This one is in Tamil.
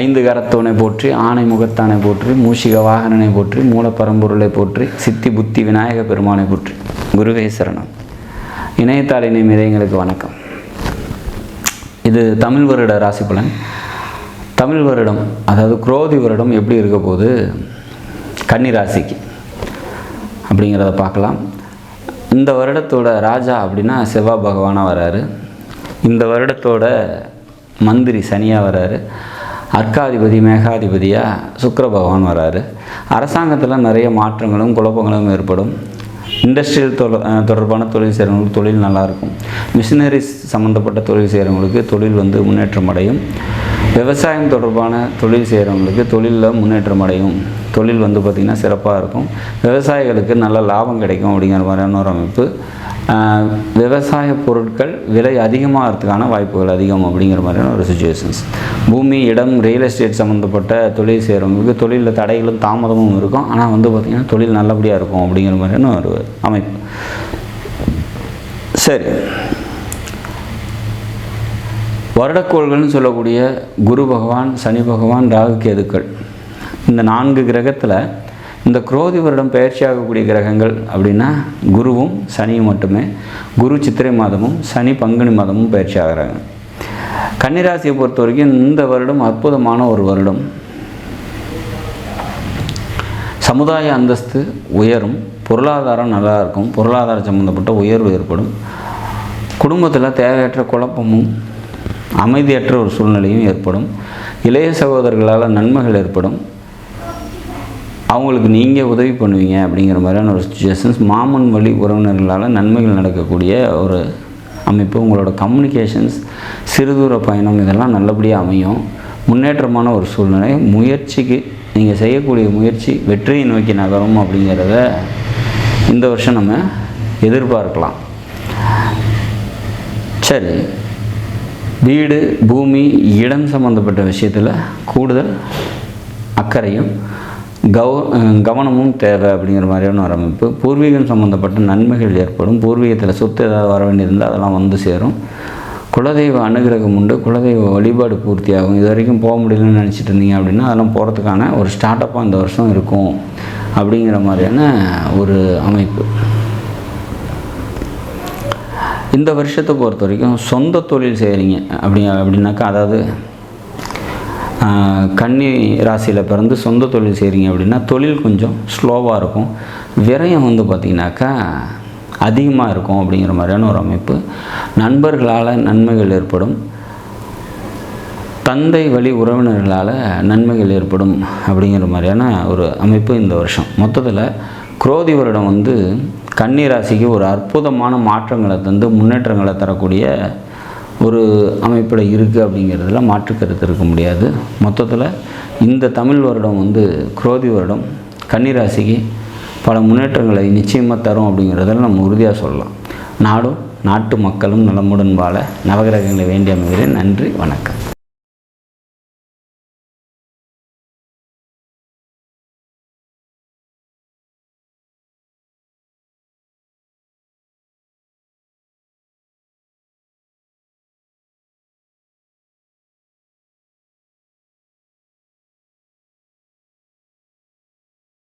ஐந்து கரத்தோனை போற்றி ஆணை முகத்தானை போற்றி மூஷிக வாகனனை போற்றி மூலப்பரம்பொருளை போற்றி சித்தி புத்தி விநாயக பெருமானை போற்றி. குருவே சரணம். இணையத்தாளினை மிதைங்களுக்கு வணக்கம். இது தமிழ் வருட ராசி பலன். தமிழ் வருடம் அதாவது குரோதி வருடம் எப்படி இருக்க போது கன்னி ராசிக்கு. அப்படிங்கிறத பார்க்கலாம். இந்த வருடத்தோட ராஜா அப்படின்னா செவ்வாய் பகவானாக வராரு. இந்த வருடத்தோட மந்திரி சனியாக வராரு. அர்க்காதிபதி மேகாதிபதியாக சுக்கர பகவான் வராரு. அரசாங்கத்தில் நிறைய மாற்றங்களும் குழப்பங்களும் ஏற்படும். இண்டஸ்ட்ரியல் தொடர்பான தொழில் செய்கிறவங்களுக்கு தொழில் நல்லாயிருக்கும் மிஷினரிஸ் சம்மந்தப்பட்ட தொழில் செய்கிறவங்களுக்கு தொழில் வந்து முன்னேற்றம் அடையும். விவசாயம் தொடர்பான தொழில் செய்கிறவங்களுக்கு தொழிலில் முன்னேற்றம் அடையும். தொழில் வந்து பார்த்திங்கன்னா சிறப்பாக இருக்கும். விவசாயிகளுக்கு நல்ல லாபம் கிடைக்கும் அப்படிங்கிற மாதிரியான ஒரு அமைப்பு. விவசாய பொருட்கள் விலை அதிகமாகிறதுக்கான வாய்ப்புகள் அதிகம் அப்படிங்கிற மாதிரியான ஒரு சுச்சுவேஷன்ஸ் பூமி இடம் ரியல் எஸ்டேட் சம்மந்தப்பட்ட தொழில் செய்கிறவங்களுக்கு தொழிலில் தடைகளும் தாமதமும் இருக்கும். ஆனால் வந்து பார்த்திங்கன்னா தொழில் நல்லபடியாக இருக்கும் அப்படிங்கிற மாதிரியான ஒரு அமைப்பு. சரி. வருடக்கோள்கள்னு சொல்லக்கூடிய குரு பகவான் சனி பகவான் ராகு கேதுக்கள். இந்த நான்கு கிரகத்தில் இந்த குரோதி வருடம் பயிற்சியாகக்கூடிய கிரகங்கள் அப்படின்னா குருவும் சனியும் மட்டுமே. குரு சித்திரை மாதமும் சனி பங்குனி மாதமும் பயிற்சி ஆகிறாங்க கன்னிராசியை பொறுத்த வரைக்கும் இந்த வருடம் அற்புதமான ஒரு வருடம். சமுதாய அந்தஸ்து உயரும். பொருளாதாரம் நல்லா இருக்கும். பொருளாதார சம்மந்தப்பட்ட உயர்வு ஏற்படும். குடும்பத்தில் தேவையற்ற குழப்பமும் அமைதியற்ற ஒரு சூழ்நிலையும் ஏற்படும். இளைய சகோதரர்களால் நன்மைகள் ஏற்படும். அவங்களுக்கு நீங்கள் உதவி பண்ணுவீங்க அப்படிங்கிற மாதிரியான ஒரு சுச்சுவேஷன்ஸ் மாமன் வழி உறவினர்களால் நன்மைகள் நடக்கக்கூடிய ஒரு அமைப்பு உங்களோட கம்யூனிகேஷன்ஸ் சிறுதூர பயணம் இதெல்லாம் நல்லபடியாக அமையும். முன்னேற்றமான ஒரு சூழ்நிலை. முயற்சிக்கு நீங்கள் செய்யக்கூடிய முயற்சி வெற்றியை நோக்கி நகரும் அப்படிங்கிறத இந்த வருஷம் நம்ம எதிர்பார்க்கலாம். சரி. வீடு பூமி இடம் சம்மந்தப்பட்ட விஷயத்தில் கூடுதல் அக்கறையும் கவ கவனமும் தேவை அப்படிங்கிற மாதிரியான ஒரு அமைப்பு. பூர்வீகம் சம்மந்தப்பட்ட நன்மைகள் ஏற்படும். பூர்வீகத்தில் சொத்து ஏதாவது வர வேண்டியிருந்தால் அதெல்லாம் வந்து சேரும். குலதெய்வ அனுகிரகம் உண்டு. குலதெய்வ வழிபாடு பூர்த்தியாகும். இது வரைக்கும் போக முடியலன்னு நினச்சிட்டு இருந்தீங்க அப்படின்னா அதெல்லாம் போகிறதுக்கான ஒரு ஸ்டார்ட் அப்பாக இந்த வருஷம் இருக்கும் அப்படிங்கிற மாதிரியான ஒரு அமைப்பு. இந்த வருஷத்தை பொறுத்த வரைக்கும் சொந்த தொழில் செய்கிறீங்க அப்படி அப்படின்னாக்கா அதாவது கன்னி ராசியில் பிறந்து சொந்த தொழில் செய்கிறீங்க அப்படின்னா தொழில் கொஞ்சம் ஸ்லோவாக இருக்கும். விரயம் வந்து பார்த்திங்கனாக்கா அதிகமாக இருக்கும் அப்படிங்கிற மாதிரியான ஒரு அமைப்பு. நண்பர்களால் நன்மைகள் ஏற்படும். தந்தை வழி உறவினர்களால் நன்மைகள் ஏற்படும் அப்படிங்கிற மாதிரியான ஒரு அமைப்பு இந்த வருஷம். மொத்தத்தில் குரோதி வருடம் வந்து கன்னி ராசிக்கு ஒரு அற்புதமான மாற்றங்களை தந்து முன்னேற்றங்களை தரக்கூடிய ஒரு அமைப்பில் இருக்குது அப்படிங்கிறதுல மாற்று கருத்து இருக்க முடியாது. மொத்தத்தில் இந்த தமிழ் வருடம் வந்து குரோதி வருடம். கன்னி ராசிக்கு பல முன்னேற்றங்களை நிச்சயமாக தரும் அப்படிங்கிறதில் நம்ம உறுதியாக சொல்லலாம். நாடும் நாட்டு மக்களும் நலமுடன் வாழ நவகிரகங்களை வேண்டி அமைகிறேன். நன்றி வணக்கம்.